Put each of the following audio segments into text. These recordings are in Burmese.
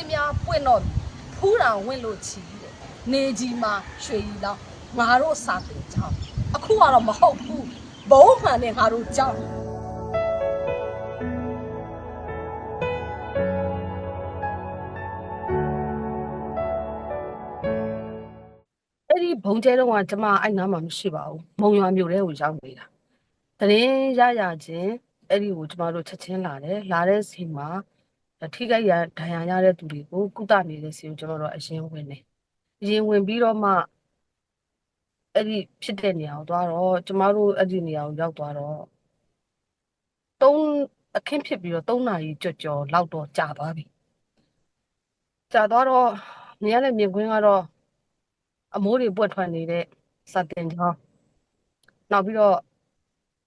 င့်တော့ဖူးတာဝင်လို့ချီတဲ့နေကြီးမှာရွှေကြီးလောင်းငါတို့စာတင်ကြောင်းအခုကတော့မဟုတ်ဘူးဘုံမှန်နဲ့ငါတို့ကြောင်းအဲ့ဒီဘုံကျဲတော့ကကျမအဲ့နားမှာမရှိပါဘူးမုံရွာမြို့ထဲကိုရောက်နေတာတရင်ရရချင်းအဲ့ဒီကိုကျမတို့ချက်ချင်းလာတယ်လာတဲ့စီမှာ ထိခိုက်ရဒဏ်ရာရတဲ့သူတွေကိုကုသနေတဲ့စီကိုကျမတို့အရင်ဝင်တယ်အရင်ဝင်ပြီးတော့မှအဲ့ဒီဖြစ်တဲ့နေရာကိုသွားတော့ကျမတို့အဲ့ဒီနေရာကိုရောက်သွားတော့သုံးအခင်းဖြစ်ပြီးတော့3နာရီကြော်ကြော်လောက်တော့ကြာသွားပြီကြာသွားတော့မြင်ရတဲ့မြင်ကွင်းကတော့အမိုးတွေပွက်ထွက်နေတဲ့စာတင်ကြောင်းနောက်ပြီးတော့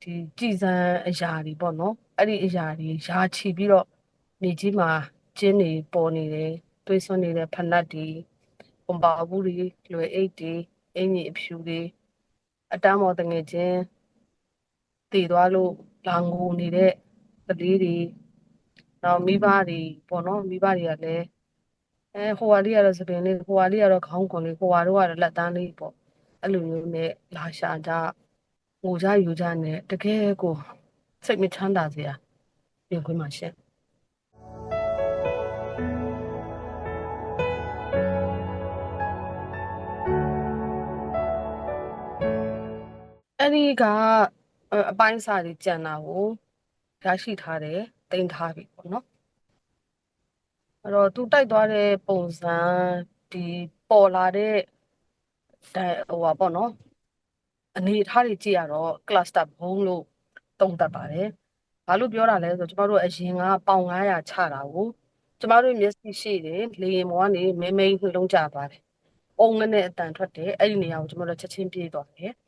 ဒီကြည်စံအရာတွေပေါ့နော်အဲ့ဒီအရာတွေရာချီပြီးတော့ နေကြီးမှာကျင်းတွေပေါ်နေတယ်တွေးဆွနေတဲ့ဖနက်တွေပုံပါဘူးတွေလွယ်အိတ်တွေအင်ကြီးအဖြူတွေအတန်းမော်တငယ်ချင်းတည်သွားလို့လာငိုနေတဲ့ကလေးတွေနောက်မိဘတွေပေါ့နော်မိဘတွေကလည်းအဲဟိုဟာလေးကတော့သပင်လေးဟိုဟာလေးကတော့ခေါင်းခွန်လေးဟိုဟာတော့ကတော့လက်တန်းလေးပေါ့အဲ့လိုမျိုးနဲ့လာရှာကြငိုကြယူကြနဲ့တကယ်ကိုစိတ်မချမ်းသာစရာပြင်ခွင့်မှာရှင့် အဲ့ဒီကအပိုင်းစာတွေကြံတာကို ရရှိထားတယ်တင်ထားပြီပေါ့နော် အဲ့တော့ သူတိုက်သွားတဲ့ပုံစံ ဒီပေါ်လာတဲ့ဒါဟိုပါပေါ့နော် အနေအထားတွေကြည့်ရတော့ cluster ဘုံလို့တုံ့တက်ပါတယ်။ဘာလို့ပြောတာလဲဆိုတော့ ကျမတို့အရင်က ပေါင်900ချတာကို ကျမတို့မျက်စိရှိတယ်လေရင်ပေါ်ကနေ မဲမဲနှလုံးကျသွားတယ်။အုံငနဲ့အတန်ထွက်တယ် အဲ့ဒီနေရာကို ကျမတို့ချက်ချင်းပြေးသွားတယ်။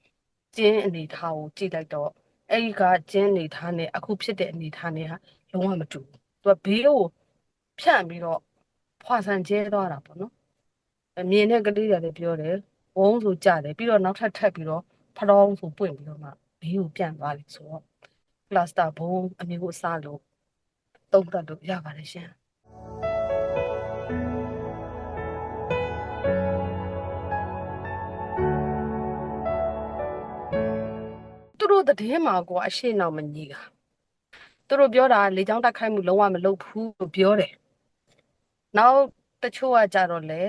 ကျင်းအနေအထားကိုကြည့်လိုက်တော့အဲ့ဒီကကျင်းအနေအထားနဲ့အခုဖြစ်တဲ့အနေအထားနဲ့ကလုံးဝမတူဘူး။သူကဘေးကိုဖြန့်ပြီးတော့ဖွာဆန်ကျဲသွားတာပေါ့နော်အမြင်တဲ့ကလေးတွေကလည်းပြောတယ်ဝုန်းဆိုကြတယ်ပြီးတော့နောက်ထပ်ထပ်ပြီးတော့ဖရောင်းဆိုပွင့်ပြီးတော့မှဘေးကိုပြန်သွားတယ်ဆိုတော့ကလစတာဘုံအမျိုးကိုအစားလို့တုံးတက်လို့ရပါတယ်ရှင် သူတို့တည်င်းမှာကွာအရှိနောက်မညီတာသူတို့ပြောတာလေချောင်းတက်ခိုက်မှုလုံးဝမလုပ်ဘူးလို့ပြောတယ်နောက်တချို့ကကြတော့လေ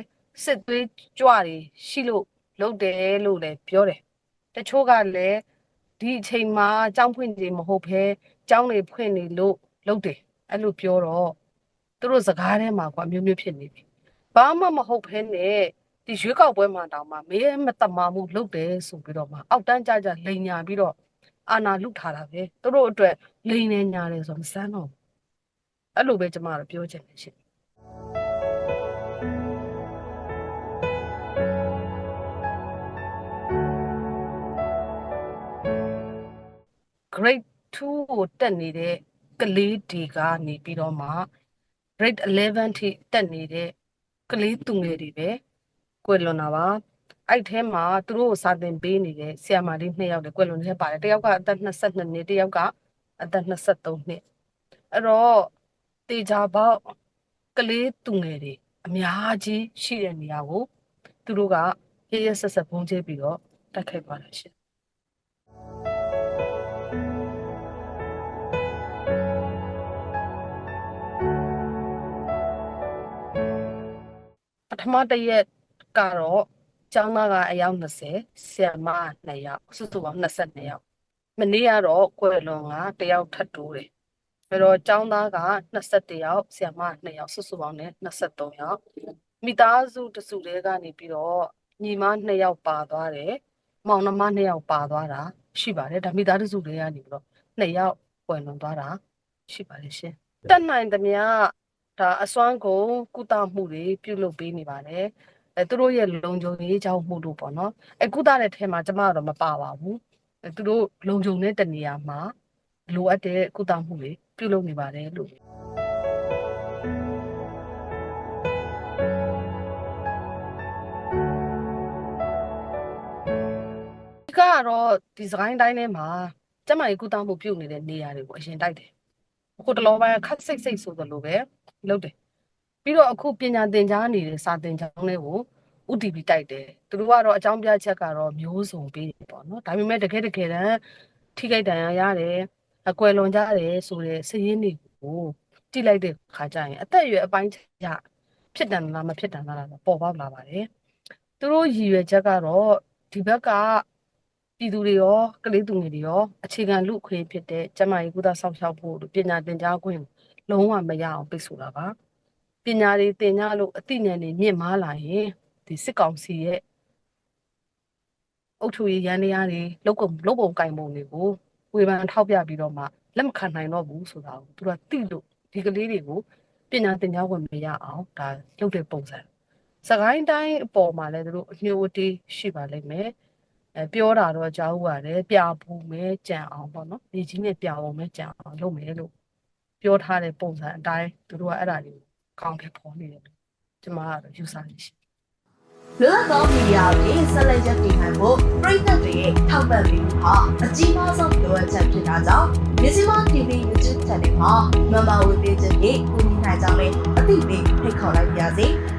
စစ်သွေးကြွတွေရှိလို့လုပ်တယ်လို့လည်းပြောတယ်တချို့ကလည်းဒီအချိန်မှာကြောင်းဖွင့်နေမဟုတ်ဘဲကြောင်းတွေဖွင့်နေလို့လုပ်တယ်အဲ့လိုပြောတော့သူတို့စကားထဲမှာကွာမျိုးမျိုးဖြစ်နေပြီဘာမှမဟုတ်ဘဲနဲ့ဒီရွေးကောက်ပွဲမှာတောင်မှမေးမတမာမှုလုပ်တယ်ဆိုပြီးတော့မှအောက်တန်းကြကြလိန်ညာပြီးတော့ အာနာလုထားတာပဲသူတို့အတွက်လိန်နေညာတယ်ဆိုတော့မစမ်းတော့ဘူးအဲ့လိုပဲကျမတို့ပြောချင်တယ်ရှင် grade 2ကိုတက်နေတဲ့ကလေးတွေကနေပြီးတော့မှ grade 11ထိတက်နေတဲ့ကလေးသူငယ်တွေပဲကွယ်လွန်တာပါ အဲ့ထဲမှာသူတို့ကိုစာသင်ပေးနေတဲ့ဆရာမလေးနှစ်ယောက်တည်းကွယ်လွန်နေပါတယ်တစ်ယောက်ကအသက်22နှစ်တစ်ယောက်ကအသက်23နှစ်အဲ့တော့တေချာပေါက်ကလေးသူငယ်တွေအများကြီးရှိတဲ့နေရာကိုသူတို့ကရရဆက်ဆက်ပုံကျဲပြီးတော့တက်ခိုက်ပါတယ်ရှင်ပထမတစ်ရက်ကတော့ ကျောင်းသားကအယောက်20ဆရာမ2ယောက်စုစုပေါင်း22ယောက်မနေ့ကတော့ကွယ်လွန်ကတယောက်ထပ်တိုးတယ်အဲ့တော့ကျောင်းသားက21ယောက်ဆရာမ2ယောက်စုစုပေါင်းနဲ့23ယောက်မိသားစုတစုတည်းကနေပြီးတော့ညီမ2ယောက်ပါသွားတယ်မောင်နှမ2ယောက်ပါသွားတာရှိပါတယ်ဒါမိသားစုတည်းကနေပြီးတော့2ယောက်ကွယ်လွန်သွားတာရှိပါတယ်ရှင်တက်နိုင်သမျှဒါအစွမ်းကုန်ကုသမှုတွေပြုလုပ်ပေးနေပါတယ် အဲသူတို့ရဲ့လုံခြုံရေးကြောင်းမှုတို့ပေါ့နော်အဲကုသတဲ့ထဲမှာကျမကတော့မပါပါဘူးအဲသူတို့လုံခြုံတဲ့တနေရာမှာလိုအပ်တဲ့ကုသမှုတွေပြုလုပ်နေပါတယ်လို့ဒီကတော့ဒီစကိုင်းတိုင်းထဲမှာကျမကြီးကုသမှုပြုနေတဲ့နေရာတွေကိုအရင်တိုက်တယ်အခုတလောပိုင်းခက်စိတ်စိတ်ဆိုသလိုပဲလုပ်တယ် ပြီးတော့အခုပညာသင်ကြားနေတဲ့စာသင်ကျောင်းတွေကို UTP တိုက်တယ်သူတို့ကတော့အကြောင်းပြချက်ကတော့မျိုးစုံပေးတယ်ပေါ့နော်ဒါပေမဲ့တကယ်တကယ်တမ်းထိခိုက်ဒဏ်ရာရတယ်အကွယ်လွန်ကြတယ်ဆိုတဲ့စည်ရင်းတွေကိုတိလိုက်တဲ့ခါကျရင်အသက်အရွယ်အပိုင်းခြားဖြစ်တယ်လားမဖြစ်တယ်လားတော့ပေါ်ပေါက်လာပါတယ်သူတို့ရည်ရွယ်ချက်ကတော့ဒီဘက်ကပြည်သူတွေရောကလေးသူငယ်တွေရောအခြေခံလူခွေဖြစ်တဲ့ကျန်းမာရေးကုသဆောင်ရှောက်ဖို့ပညာသင်ကြားခွင့်လုံးဝမရအောင်ပိတ်ဆို့တာပါ ပညာတွေသင်ကြလို့အသိဉာဏ်တွေမြင့်မားလာရင်ဒီစစ်ကောင်စီရဲ့အုပ်ချုပ်ရေးရန်တရားတွေလောက်ကုန်လောက်ပုံကင်ပုံတွေကိုဝေဖန်ထောက်ပြပြီးတော့မှလက်မခံနိုင်တော့ဘူးဆိုတာကိုသူကသိလို့ဒီကလေးတွေကိုပညာသင်ကြားခွင့်မရအောင်ဒါလုပ်တဲ့ပုံစံစကိုင်းတိုင်းအပေါ်မှာလည်းသူတို့အညှို့အတေးရှိပါလိမ့်မယ်အဲပြောတာတော့ကြားဥပါတယ်ပြဖို့မဲကြံအောင်ပေါ့နော်ဒီကြီးနဲ့ပြအောင်မဲကြံအောင်လုပ်မယ်လို့ပြောထားတဲ့ပုံစံအတိုင်းသူတို့ကအဲ့ဒါတွေ ကိုကောင်းတယ်ပေါ်နေတယ်လို့ကျွန်မကတော့ယူဆနေရှိလွတ်သောမီဒီယာတွေဆက်လက်ရပ်တည်နိုင်ဖို့ပြည်သက်တွေရဲ့ထောက်ပံ့ပေးမှုဟာအကြီးမားဆုံးလိုအပ်ချက်ဖြစ်တာကြောင့်မြစီမ TV YouTube Channel မှာမမဝေပေးခြင်းဖြင့်ကူညီနိုင်ကြမယ်အသိပေးဖိတ်ခေါ်လိုက်ပါရစေ။